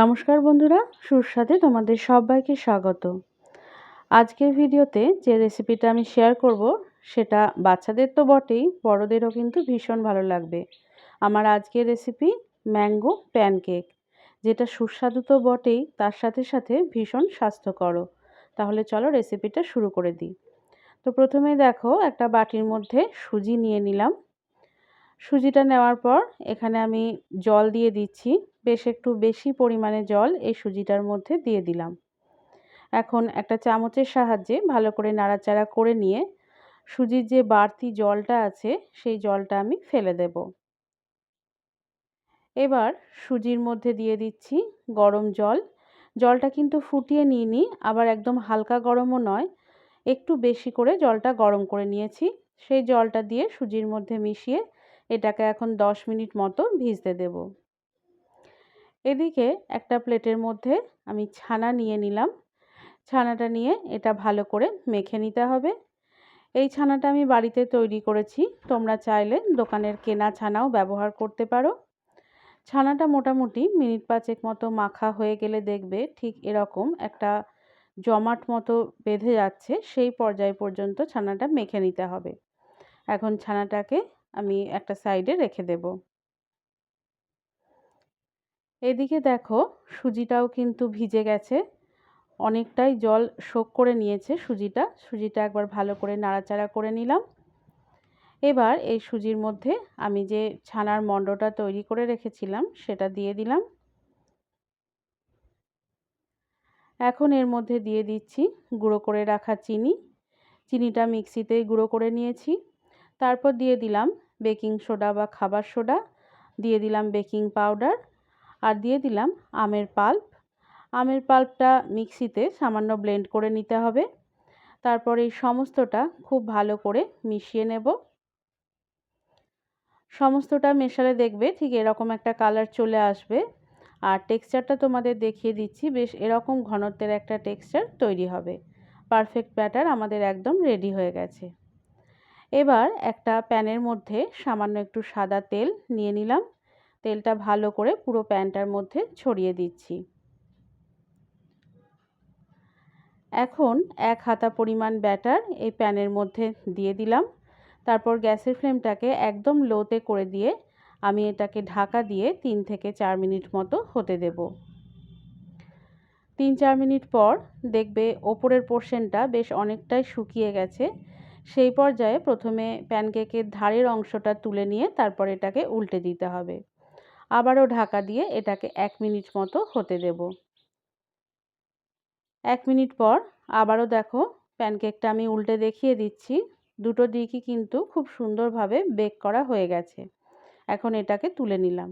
নমস্কার বন্ধুরা, সুস্বাদে তোমাদের সবাইকে স্বাগত। আজকের ভিডিওতে যে রেসিপিটা আমি শেয়ার করব, সেটা বাচ্চাদের তো বটেই, বড়দেরও কিন্তু ভীষণ ভালো লাগবে। আমার আজকের রেসিপি ম্যাঙ্গো প্যানকেক যেটা সুস্বাদু তো বটেই, তার সাথে সাথে ভীষণ স্বাস্থ্যকরও তাহলে চলো রেসিপিটা শুরু করে দিই। তো প্রথমে দেখো, একটা বাটির মধ্যে সুজি নিয়ে নিলাম। সুজিটা নেওয়ার পর এখানে আমি জল দিয়ে দিচ্ছি। বেশ একটু বেশি পরিমাণে জল এই সুজিটার মধ্যে দিয়ে দিলাম। এখন একটা চামচের সাহায্যে ভালো করে নাড়াচাড়া করে নিয়ে সুজির যে বাড়তি জলটা আছে, সেই জলটা আমি ফেলে দেব। এবার সুজির মধ্যে দিয়ে দিচ্ছি গরম জল। জলটা কিন্তু ফুটিয়ে নিইনি, আবার একদম হালকা গরমও নয়, একটু বেশি করে জলটা গরম করে নিয়েছি। সেই জলটা দিয়ে সুজির মধ্যে মিশিয়ে এটাকে এখন 10 মিনিট মতো ভিজতে দেব। এদিকে একটা প্লেটের মধ্যে আমি ছানা নিয়ে নিলাম। ছানাটা নিয়ে এটা ভালো করে মেখে নিতে হবে। এই ছানাটা আমি বাড়িতে তৈরি করেছি। তোমরা চাইলে দোকানের কেনা ছানাও ব্যবহার করতে পারো। ছানাটা মোটামুটি মিনিট পাঁচেক মতো মাখা হয়ে গেলে দেখবে ঠিক এরকম একটা জমাট মতো বেঁধে যাচ্ছে। সেই পর্যায় পর্যন্ত ছানাটা মেখে নিতে হবে। এখন ছানাটাকে আমি একটা সাইডে রেখে দেব। এদিকে দেখো সুজিটাও কিন্তু ভিজে গেছে। অনেকটাই জল শোক করে নিয়েছে সুজিটা। সুজিটা একবার ভালো করে নাড়াচাড়া করে নিলাম। এবার এই সুজির মধ্যে আমি যে ছানার মণ্ডটা তৈরি করে রেখেছিলাম সেটা দিয়ে দিলাম। এখন এর মধ্যে দিয়ে দিচ্ছি গুঁড়ো করে রাখা চিনি। চিনিটা মিক্সিতেই গুঁড়ো করে নিয়েছি। তারপর দিয়ে দিলাম বেকিং সোডা বা খাবার সোডা। দিয়ে দিলাম বেকিং পাউডার। আর দিয়ে দিলাম আমের পাল্প। আমের পাল্পটা মিক্সিতে সামান্য ব্লেন্ড করে নিতে হবে। তারপর এই সমস্তটা খুব ভালো করে মিশিয়ে নেব। সমস্তটা মেশালে দেখবে ঠিক এরকম একটা কালার চলে আসবে। আর টেক্সচারটা তোমাদের দেখিয়ে দিচ্ছি, বেশ এরকম ঘনত্বের একটা টেক্সচার তৈরি হবে। পারফেক্ট ব্যাটার আমাদের একদম রেডি হয়ে গেছে। এবার একটা প্যানের মধ্যে সামান্য একটু সাদা তেল নিয়ে নিলাম। তেলটা ভালো করে পুরো প্যানটার মধ্যে ছড়িয়ে দিচ্ছি। এখন এক হাতা পরিমাণ ব্যাটার এই প্যানের মধ্যে দিয়ে দিলাম। তারপর গ্যাসের ফ্লেমটাকে একদম লোতে করে দিয়ে আমি এটাকে ঢাকা দিয়ে তিন থেকে চার মিনিট মতো হতে দেব। তিন চার মিনিট পর দেখবে ওপরের পোর্শনটা বেশ অনেকটাই শুকিয়ে গেছে। সেই পর্যায়ে প্রথমে প্যানকেকের ধারের অংশটা তুলে নিয়ে তারপর এটাকে উল্টে দিতে হবে। আবারও ঢাকা দিয়ে এটাকে এক মিনিট মতো হতে দেব। এক মিনিট পর আবারও দেখো প্যানকেকটা আমি উল্টে দেখিয়ে দিচ্ছি। দুটো দিকই কিন্তু খুব সুন্দরভাবে বেক করা হয়ে গেছে। এখন এটাকে তুলে নিলাম।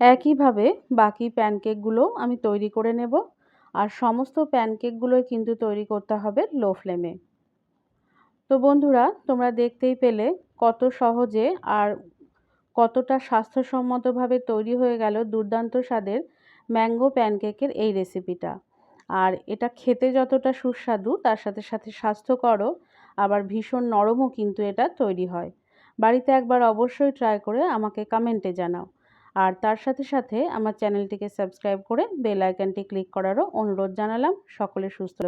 একইভাবে বাকি প্যানকেকগুলো আমি তৈরি করে নেব আর সমস্ত প্যানকেকগুলোই কিন্তু তৈরি করতে হবে লো ফ্লেমে। তো বন্ধুরা, তোমরা দেখতেই পেলে কত সহজে আর কতটা স্বাস্থ্যসম্মতভাবে তৈরি হয়ে গেল দুর্দান্ত স্বাদের ম্যাঙ্গো প্যানকেকের এই রেসিপিটা। আর এটা খেতে যতটা সুস্বাদু, তার সাথে সাথে স্বাস্থ্যকরও, আবার ভীষণ নরমও কিন্তু এটা তৈরি হয়। বাড়িতে একবার অবশ্যই ট্রাই করে আমাকে কমেন্টে জানাও। আর তার সাথে সাথে আমার চ্যানেলটিকে সাবস্ক্রাইব করে বেল আইকনটি ক্লিক করারও অনুরোধ জানালাম। সকলে সুস্থ